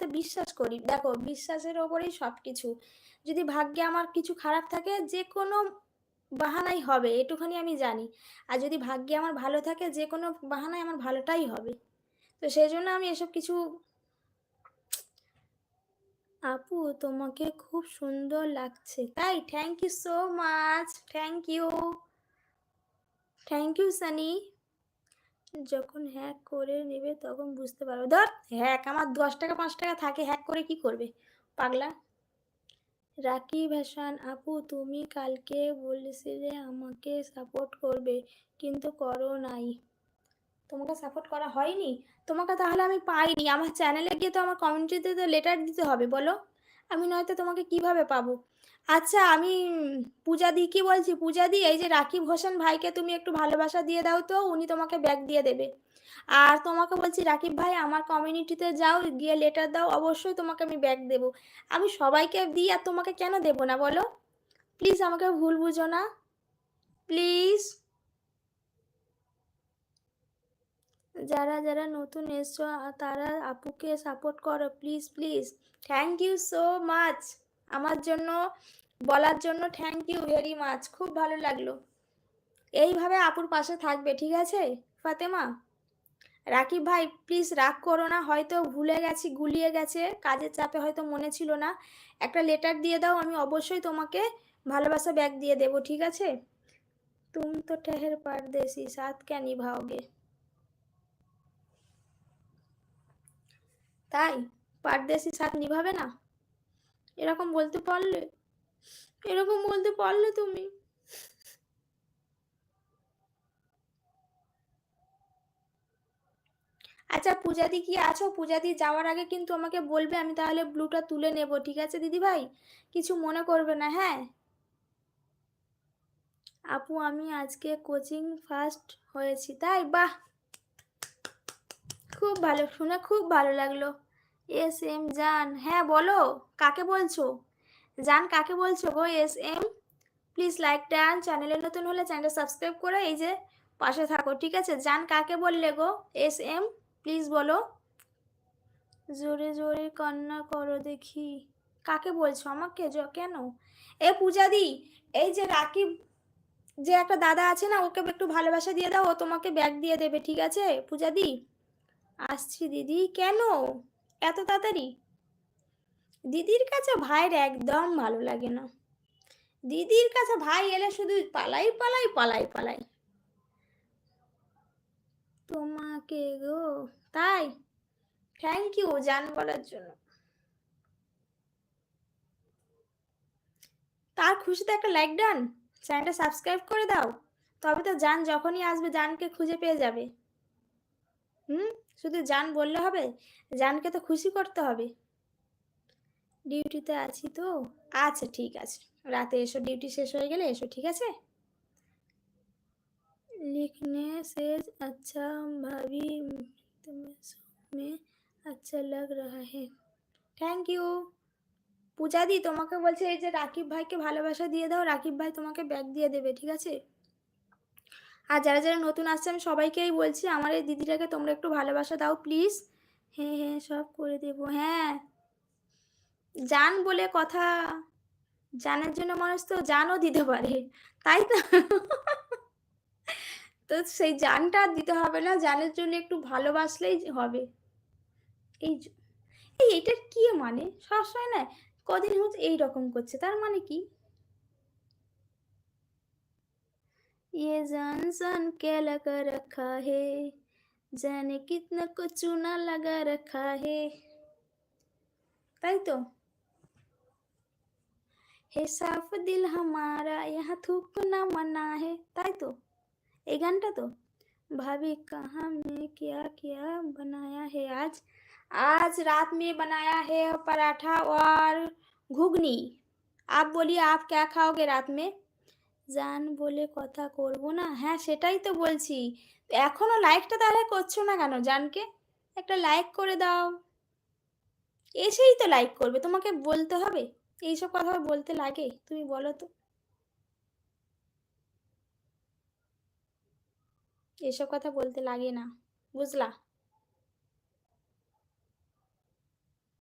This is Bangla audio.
তো বিশ্বাস করি। দেখো, বিশ্বাসের ওপরেই সব কিছু যদি ভাগ্যে আমার কিছু খারাপ থাকে যে কোনো বাহানাই হবে, এটুখানি আমি জানি। আর যদি ভাগ্যে আমার ভালো থাকে যে কোনো বাহানায় আমার ভালোটাই হবে। তো সেই জন্য আমি এসব কিছু আপু, তোমাকে খুব সুন্দর লাগছে। তাই thank you so much thank you thank you Sunny যখন হ্যাক করে নেবে তখন বুঝতে পারবে। ধর হ্যাক আমার দশ টাকা, পাঁচ টাকা থাকে হ্যাক করে কি করবে? পাগলা। রাকিব হাসান, আপু, তুমি কালকে বলেছিলে আমাকে সাপোর্ট করবে, কিন্তু করো নাই। তোমাকে সাপোর্ট করা হয়নি? তোমাকে তাহলে আমি পাইনি। আমার চ্যানেলে গিয়ে তো আমার কমিউনিটিতে তো লেটার দিতে হবে, বলো। আমি নয়তো তোমাকে কীভাবে পাবো? আচ্ছা আমি পূজা দি কি বলছি। পূজা দি, এই যে রাকিব হোসেন ভাইকে তুমি একটু ভালোবাসা দিয়ে দাও তো, উনি তোমাকে ব্যাগ দিয়ে দেবে। আর তোমাকে বলছি, রাকিব ভাই, আমার কমিউনিটিতে যাও, গিয়ে লেটার দাও, অবশ্যই তোমাকে আমি ব্যাগ দেবো। আমি সবাইকে দিই আর তোমাকে কেন দেবো না বলো? প্লিজ আমাকে ভুল বুঝো না। প্লিজ যারা যারা নতুন এসছো তারা আপুকে সাপোর্ট করো please please thank you so much আমার জন্য, বলার জন্য থ্যাংক ইউ ভেরি মাচ খুব ভালো লাগল। এইভাবে আপুর পাশে থাকবে, ঠিক আছে? ফাতেমা? রাকিব ভাই প্লিজ রাগ করো না, হয়তো ভুলে গেছি, গুলিয়ে গেছে। কাজের চাপে হয়তো মনে ছিল না। একটা লেটার দিয়ে দাও, আমি অবশ্যই তোমাকে ভালোবাসা ব্যাগ দিয়ে দেবো, ঠিক আছে? তুম তো ঠেহের পারদেশি সাথ ক্যা নিভাওগে। তাই পারদেশি সাথ নিভাবে না? এরকম বলতে পারলে, এরকম বলতে পারলে তুমি। আচ্ছা পূজাদি কি আছো? পূজাদি যাওয়ার আগে কিন্তু আমাকে বলবে, আমি তাহলে ব্লুটা তুলে নেব, ঠিক আছে দিদি ভাই কিছু মনে করবে না হ্যাঁ? আপু, আমি আজকে কোচিং ফার্স্ট হয়েছি, তাই? বাহ! খুব ভালো, শুনে খুব ভালো লাগল। এস এম জান হ্যাঁ বলো, কাকে বলছো? জান, কাকে বলছো গো S M? Please like done চ্যানেলে নতুন হলে চ্যানেলটা সাবস্ক্রাইব করে এই যে পাশে থাকো, ঠিক আছে? জান, কাকে বললে গো? এস এম প্লিজ বলো। জোরে জোরে কান্না করো দেখি। কাকে বলছো? আমাকে কেন? এ পূজাদি, এই যে রাকিব, যে একটা দাদা আছে না, ওকে একটু ভালোবাসা দিয়ে দাও, ও তোমাকে ব্যাগ দিয়ে দেবে, ঠিক আছে? পূজাদি? আসছি দিদি, কেন? এত তাড়াতাড়ি? দিদির কাছে ভাইয়ের একদম ভালো লাগে না। দিদির কাছে ভাই এলে শুধু পালাই পালাই পালাই পালাই। তোমাকে গো, তাই? থ্যাংক ইউ জান বলার জন্য। তার খুশিতে একটা লাইক ডান চ্যানেলটা সাবস্ক্রাইব করে দাও। তবে তো জান যখনই আসবে, জানকে খুঁজে পেয়ে যাবে। হুম শুধু জান বললে হবে জানকে তো খুশি করতে হবে ডিউটিতে আছি তো আচ্ছা ঠিক আছে রাতে এসো ডিউটি শেষ হয়ে গেলে এসো ঠিক আছে लिखने से अच्छा भाभी में अच्छा लग रहा है থ্যাংক ইউ পূজা দি তোমাকে বলছে এই যে রাকিব ভাইকে ভালোবাসা দিয়ে দাও রাকিব ভাই তোমাকে ব্যাগ দিয়ে দেবে ঠিক আছে আর যারা যারা নতুন আসছে, আমি সবাইকেই বলছি, আমার এই দিদিটাকে তোমরা একটু ভালোবাসা দাও প্লিজ হ্যাঁ হ্যাঁ সব করে দেবো হ্যাঁ। জান বলে কথা, জানের জন্য মানুষ তো জানও দিতে পারে, তাই তো? তো সেই জানটা দিতে হবে না, জানের জন্য একটু ভালোবাসলেই হবে। এই এই এটার কি মানে? সবসময় না, কদিন হচ্ছে এইরকম করছে, তার মানে কি? ये जान जान क्या लगा रखा है। जाने कितना को चूना लगा रखा है। ताई तो। हे साफ़ दिल हमारा, यहाँ थूकना मना है। ताई तो। एक घंटा तो। भाभी कहा मैं क्या क्या बनाया है आज? आज रात में बनाया है पराठा और घुगनी। आप बोलिए, आप क्या खाओगे रात में? জান বলে কথা করব না? হ্যাঁ সেটাই তো বলছি। এখনও লাইকটা তাহলে করছ না কেন জানকে? একটা লাইক করে দাও। এসেই তো লাইক করবে, তোমাকে বলতে হবে। এইসব কথা বলতে লাগে, তুমি বলো তো। এসব কথা বলতে লাগে না, বুঝলা?